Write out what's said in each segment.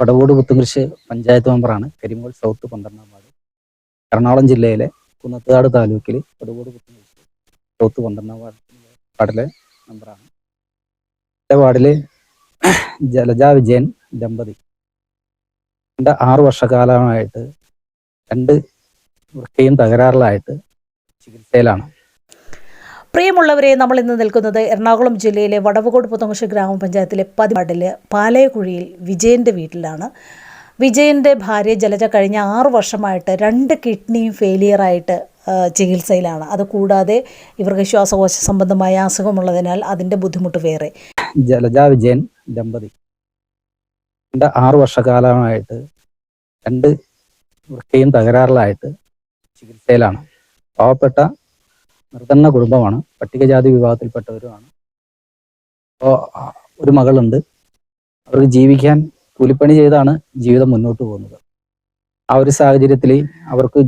വടവൂട് പുത്തുംകുരിശ് പഞ്ചായത്ത് മെമ്പറാണ്. കരിമോൾ സൗത്ത് പന്ത്രണ്ടാം വാർഡ്. എറണാകുളം ജില്ലയിലെ കുന്നത്തുകാട് താലൂക്കിൽ പടവോട് പുത്തുംകുരിശ് സൗത്ത് പന്ത്രണ്ടാം വാർഡ് വാർഡിലെ മെമ്പറാണ്. എന്റെ വാർഡിൽ ജലജ വിജയൻ ദമ്പതി. എന്റെ ആറ് വർഷക്കാലമായിട്ട് രണ്ട് വൃക്കയും തകരാറിലായിട്ട് ചികിത്സയിലാണ്. പ്രിയമുള്ളവരെ നമ്മൾ ഇന്ന് നിൽക്കുന്നത് എറണാകുളം ജില്ലയിലെ വടവുകോട് പുത്തങ്കുശ ഗ്രാമപഞ്ചായത്തിലെ പതിവാർഡിലെ പാലയക്കുഴിയിൽ വിജയന്റെ വീട്ടിലാണ്. വിജയന്റെ ഭാര്യ ജലജ കഴിഞ്ഞ ആറു വർഷമായിട്ട് രണ്ട് കിഡ്നിയും ഫെയിലിയറായിട്ട് ചികിത്സയിലാണ്. അത് കൂടാതെ ഇവർക്ക് ശ്വാസകോശ സംബന്ധമായ അസുഖമുള്ളതിനാൽ അതിന്റെ ബുദ്ധിമുട്ട് വേറെ. ജലജ വിജയൻ ദമ്പതി. ആറു വർഷക്കാലമായിട്ട് രണ്ട് വൃക്കയും തകരാറിലായിട്ട് ചികിത്സയിലാണ്. പാവപ്പെട്ട നിർധന കുടുംബമാണ്. പട്ടികജാതി വിഭാഗത്തിൽപ്പെട്ടവരുമാണ്. അപ്പോൾ ഒരു മകളുണ്ട്. അവർക്ക് ജീവിക്കാൻ കൂലിപ്പണി ചെയ്താണ് ജീവിതം മുന്നോട്ട് പോകുന്നത്. ആ ഒരു സാഹചര്യത്തിൽ അവർക്ക്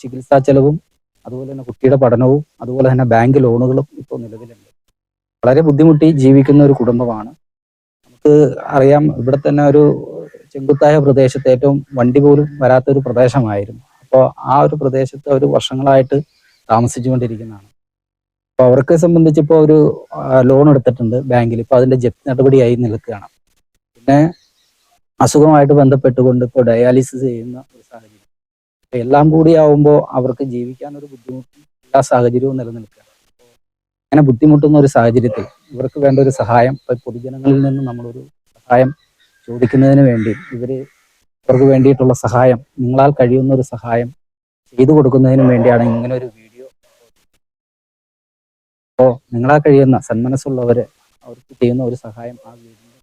ചികിത്സാ ചെലവും അതുപോലെ തന്നെ കുട്ടിയുടെ പഠനവും അതുപോലെ തന്നെ ബാങ്ക് ലോണുകളും ഇപ്പോൾ നിലവിലുണ്ട്. വളരെ ബുദ്ധിമുട്ടി ജീവിക്കുന്ന ഒരു കുടുംബമാണ്. നമുക്ക് അറിയാം ഇവിടെ തന്നെ ഒരു ചെങ്കുത്തായ പ്രദേശത്ത് ഏറ്റവും വണ്ടി പോലും വരാത്ത ഒരു പ്രദേശമായിരുന്നു. അപ്പോൾ ആ ഒരു പ്രദേശത്ത് ഒരു വർഷങ്ങളായിട്ട് താമസിച്ചുകൊണ്ടിരിക്കുന്നതാണ്. അപ്പോൾ അവർക്ക് സംബന്ധിച്ച് ഇപ്പോൾ ഒരു ലോൺ എടുത്തിട്ടുണ്ട് ബാങ്കിൽ. ഇപ്പോൾ അതിന്റെ ജപ്തി നടപടിയായി നിൽക്കുകയാണ്. പിന്നെ അസുഖമായിട്ട് ബന്ധപ്പെട്ടുകൊണ്ട് ഇപ്പോൾ ഡയാലിസിസ് ചെയ്യുന്ന ഒരു സാഹചര്യം. അപ്പോൾ എല്ലാം കൂടി ആവുമ്പോൾ അവർക്ക് ജീവിക്കാൻ ഒരു ബുദ്ധിമുട്ടും എല്ലാ സാഹചര്യവും നിലനിൽക്കുകയാണ്. അങ്ങനെ ബുദ്ധിമുട്ടുന്ന ഒരു സാഹചര്യത്തിൽ ഇവർക്ക് വേണ്ട ഒരു സഹായം പൊതുജനങ്ങളിൽ നിന്ന് നമ്മളൊരു സഹായം ചോദിക്കുന്നതിന് വേണ്ടി ഇവർ ഇവർക്ക് വേണ്ടിയിട്ടുള്ള സഹായം നിങ്ങളാൽ കഴിയുന്ന ഒരു സഹായം ചെയ്തു കൊടുക്കുന്നതിന് വേണ്ടിയാണ് ഇങ്ങനെ ഒരു അപ്പോൾ നിങ്ങളാ കഴിയുന്ന സന്മനസ്സുള്ളവര് അവർക്ക് ചെയ്യുന്ന ഒരു സഹായം ആ വീടിന്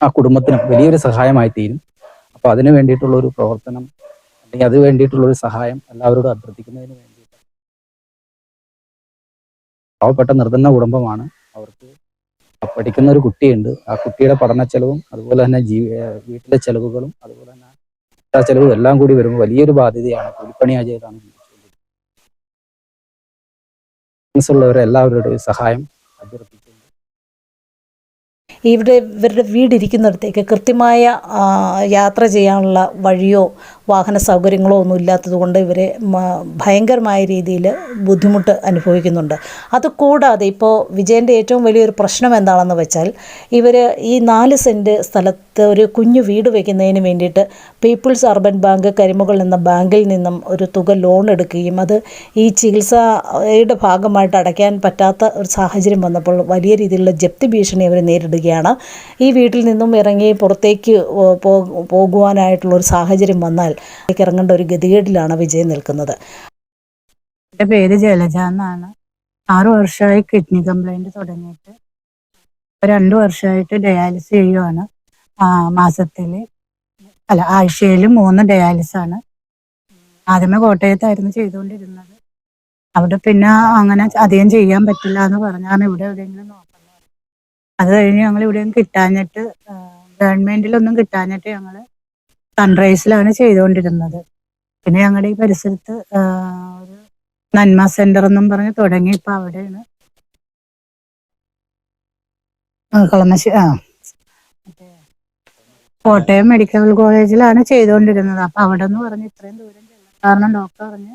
ആ കുടുംബത്തിനും വലിയൊരു സഹായമായി തീരും. അപ്പൊ അതിനു വേണ്ടിയിട്ടുള്ള ഒരു പ്രവർത്തനം അല്ലെങ്കിൽ അത് വേണ്ടിയിട്ടുള്ള ഒരു സഹായം എല്ലാവരോടും അഭ്യർത്ഥിക്കുന്നതിന് വേണ്ടിയിട്ട് പാവപ്പെട്ട നിർധന കുടുംബമാണ്. അവർക്ക് പഠിക്കുന്ന ഒരു കുട്ടിയുണ്ട്. ആ കുട്ടിയുടെ പഠന ചെലവും അതുപോലെ തന്നെ ജീവി വീട്ടിലെ ചെലവുകളും അതുപോലെ തന്നെ ചെലവും എല്ലാം കൂടി വരുമ്പോൾ വലിയൊരു ബാധ്യതയാണ് കൂലിപ്പണിയാ ചെയ്താണ്. മനസ്സുള്ളവരെ എല്ലാവരുടെയും സഹായം അഭ്യർത്ഥിക്കുന്നു. ഇവിടെ ഇവരുടെ വീടിരിക്കുന്നിടത്തേക്ക് കൃത്യമായ യാത്ര ചെയ്യാനുള്ള വഴിയോ വാഹന സൗകര്യങ്ങളോ ഒന്നും ഇല്ലാത്തതുകൊണ്ട് ഇവരെ മ- ഭയങ്കരമായ രീതിയിൽ ബുദ്ധിമുട്ട് അനുഭവിക്കുന്നുണ്ട്. അത് കൂടാതെ ഇപ്പോൾ വിജയന്റെ ഏറ്റവും വലിയൊരു പ്രശ്നം എന്താണെന്ന് വെച്ചാൽ ഇവർ ഈ നാല് സെന്റ് സ്ഥലത്ത് ഒരു കുഞ്ഞു വീട് വയ്ക്കുന്നതിന് വേണ്ടിയിട്ട് പീപ്പിൾസ് അർബൻ ബാങ്ക് കരിമുകൾ എന്ന ബാങ്കിൽ നിന്നും ഒരു തുക ലോൺ എടുക്കുകയും അത് ഈ ചികിത്സയുടെ ഭാഗമായിട്ട് അടയ്ക്കാൻ പറ്റാത്ത ഒരു സാഹചര്യം വന്നപ്പോൾ വലിയ രീതിയിലുള്ള ജപ്തി ഭീഷണി അവർ നേരിടുകയാണ്. ഈ വീട്ടിൽ നിന്നും ഇറങ്ങി പുറത്തേക്ക് പോകുവാനായിട്ടുള്ള ഒരു സാഹചര്യം വന്നാൽ ഇറങ്ങേണ്ട ഒരു ഗതികേടിലാണ് വിജയ് നിൽക്കുന്നത്. എന്റെ പേര് ജലജ എന്നാണ്. ആറു വർഷമായി കിഡ്നി കംപ്ലൈന്റ് തുടങ്ങിയിട്ട്. രണ്ടു വർഷമായിട്ട് ഡയാലിസ് ചെയ്യുവാണ്. മാസത്തിൽ അല്ല ആഴ്ചയിൽ മൂന്ന് ഡയാലിസ് ആണ്. ആദ്യമേ കോട്ടയത്തായിരുന്നു ചെയ്തുകൊണ്ടിരുന്നത്. അവിടെ പിന്നെ അങ്ങനെ അധികം ചെയ്യാൻ പറ്റില്ല എന്ന് പറഞ്ഞാണ് ഇവിടെ എവിടെയെങ്കിലും നോക്കുന്നത്. അത് കഴിഞ്ഞ് ഞങ്ങൾ ഇവിടെയും കിട്ടാഞ്ഞിട്ട് ഗവൺമെന്റിലൊന്നും കിട്ടാഞ്ഞിട്ട് ഞങ്ങൾ സൺറൈസിലാണ് ചെയ്തുകൊണ്ടിരുന്നത്. പിന്നെ ഞങ്ങളുടെ ഈ പരിസരത്ത് ഒരു നന്മ സെന്റർ എന്നും പറഞ്ഞ് തുടങ്ങി ഇപ്പൊ അവിടെയാണ്. കളമശ്ശി ആ കോട്ടയം മെഡിക്കൽ കോളേജിലാണ് ചെയ്തുകൊണ്ടിരുന്നത്. അപ്പൊ അവിടെ നിന്ന് പറഞ്ഞ് ഇത്രയും ദൂരം കാരണം ഡോക്ടർ പറഞ്ഞ്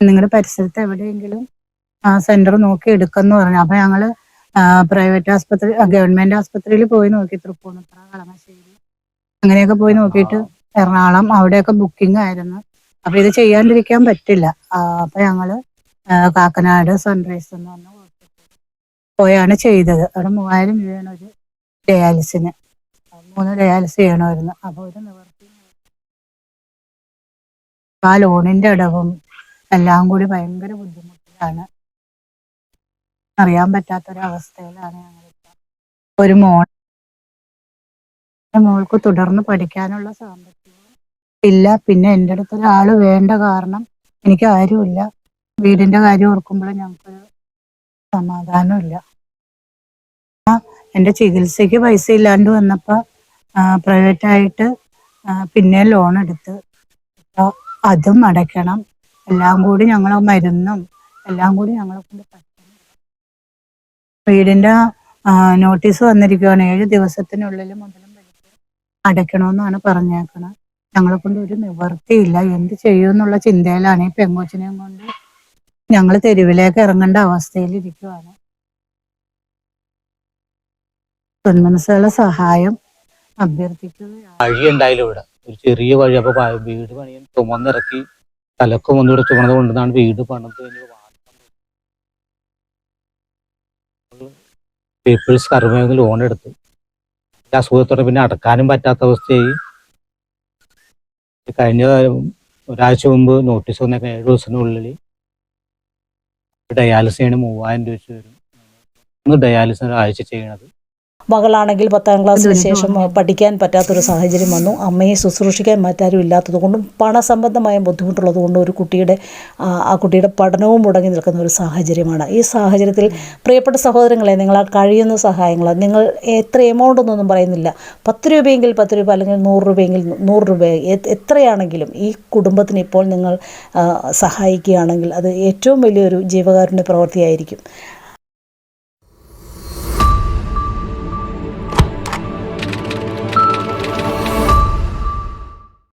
നിങ്ങളുടെ പരിസരത്ത് എവിടെയെങ്കിലും ആ സെന്റർ നോക്കി എടുക്കുമെന്ന് പറഞ്ഞു. അപ്പൊ ഞങ്ങൾ പ്രൈവറ്റ് ആസ്പത്രി ഗവൺമെന്റ് ആസ്പത്രിയിൽ പോയി നോക്കി. തൃപ്പൂണിത്ര കളമശ്ശേരി അങ്ങനെയൊക്കെ പോയി നോക്കിയിട്ട് എറണാകുളം അവിടെയൊക്കെ ബുക്കിംഗ് ആയിരുന്നു. അപ്പൊ ഇത് ചെയ്യാണ്ടിരിക്കാൻ പറ്റില്ല. അപ്പൊ ഞങ്ങൾ കാക്കനാട് സൺറൈസ് എന്ന് പറഞ്ഞ പോയാണ് ചെയ്തത്. അവിടെ മൂവായിരം രൂപയാണ് ഒരു ഡയാലിസിന്. മൂന്ന് ഡയാലിസ് ചെയ്യണമായിരുന്നു. അപ്പൊ ഒരു നിവർത്തി ആ ലോണിന്റെ അടവും എല്ലാം കൂടി ഭയങ്കര ബുദ്ധിമുട്ടിലാണ്. അറിയാൻ പറ്റാത്തൊരവസ്ഥയിലാണ് ഞങ്ങൾ ഒരു മോൾ മോൾക്ക് തുടർന്ന് പഠിക്കാനുള്ള സാമ്പത്തികം ഇല്ല. പിന്നെ എന്റെ അടുത്ത് ഒരാൾ വേണ്ട കാരണം എനിക്ക് ആരുമില്ല. വീടിന്റെ കാര്യം ഓർക്കുമ്പോൾ ഞങ്ങൾക്കൊരു സമാധാനമില്ല എന്റെ ചികിത്സയ്ക്ക് പൈസ ഇല്ലാണ്ട് പ്രൈവറ്റ് ആയിട്ട് പിന്നെ ലോൺ എടുത്ത്. അപ്പൊ അതും അടയ്ക്കണം. എല്ലാം കൂടി ഞങ്ങൾ മരുന്നും എല്ലാം കൂടി ഞങ്ങളെ കൊണ്ട് പറ്റണം. വീടിന്റെ നോട്ടീസ് വന്നിരിക്കുകയാണ്. ഏഴ് ദിവസത്തിനുള്ളിൽ മുതലും അടയ്ക്കണമെന്നാണ് പറഞ്ഞേക്കണത്. ഞങ്ങളെ കൊണ്ട് ഒരു നിവർത്തിയില്ല എന്ത് ചെയ്യുമെന്നുള്ള ചിന്തയിലാണ് ഈ പെങ്കൊച്ചിനെയും കൊണ്ട് ഞങ്ങൾ തെരുവിലേക്ക് ഇറങ്ങേണ്ട അവസ്ഥയിലിരിക്കുവാണ് പെൺമനസ്സുകളുടെ സഹായം അഭ്യർത്ഥിക്കുകയാണ്. ഒരു ചെറിയ വഴി. അപ്പൊ വീട് പണിയാൻ ചുമന്നിറക്കി തലക്കും ഒന്നുകൂടെ ചുമന്നത് കൊണ്ടാണ് വീട് പണിത് പീപ്പിൾസ് കർമ്മയിൽ ലോൺ എടുത്തു. അസുഖത്തോടെ പിന്നെ അടക്കാനും പറ്റാത്ത അവസ്ഥയായി. കഴിഞ്ഞ ഒരാഴ്ച മുമ്പ് നോട്ടീസ് വന്ന ഏഴ് ദിവസത്തിനുള്ളിൽ ഡയാലിസിസ് ചെയ്യണ മൂവായിരം രൂപ വെച്ച് വരും. ഇന്ന് ഡയാലിസിസ് ഒരാഴ്ച ചെയ്യണത്. മകളാണെങ്കിൽ പത്താം ക്ലാസ്സിന് ശേഷം പഠിക്കാൻ പറ്റാത്തൊരു സാഹചര്യം വന്നു. അമ്മയെ ശുശ്രൂഷിക്കാൻ മറ്റാരും ഇല്ലാത്തത് കൊണ്ടും പണസംബന്ധമായ ബുദ്ധിമുട്ടുള്ളത് കൊണ്ടും ഒരു കുട്ടിയുടെ ആ, കുട്ടിയുടെ പഠനവും മുടങ്ങി നിൽക്കുന്ന ഒരു സാഹചര്യമാണ്. ഈ സാഹചര്യത്തിൽ പ്രിയപ്പെട്ട സഹോദരങ്ങളെ നിങ്ങൾ ആ കഴിയുന്ന സഹായങ്ങൾ നിങ്ങൾ എത്ര എമൗണ്ട് എന്നൊന്നും പറയുന്നില്ല. പത്ത് രൂപയെങ്കിൽ പത്ത് രൂപ അല്ലെങ്കിൽ നൂറ് രൂപയെങ്കിൽ നൂറ് രൂപ എത്രയാണെങ്കിലും ഈ കുടുംബത്തിന് ഇപ്പോൾ നിങ്ങൾ സഹായിക്കുകയാണെങ്കിൽ അത് ഏറ്റവും വലിയൊരു ജീവകാരുണ്യ പ്രവൃത്തിയായിരിക്കും.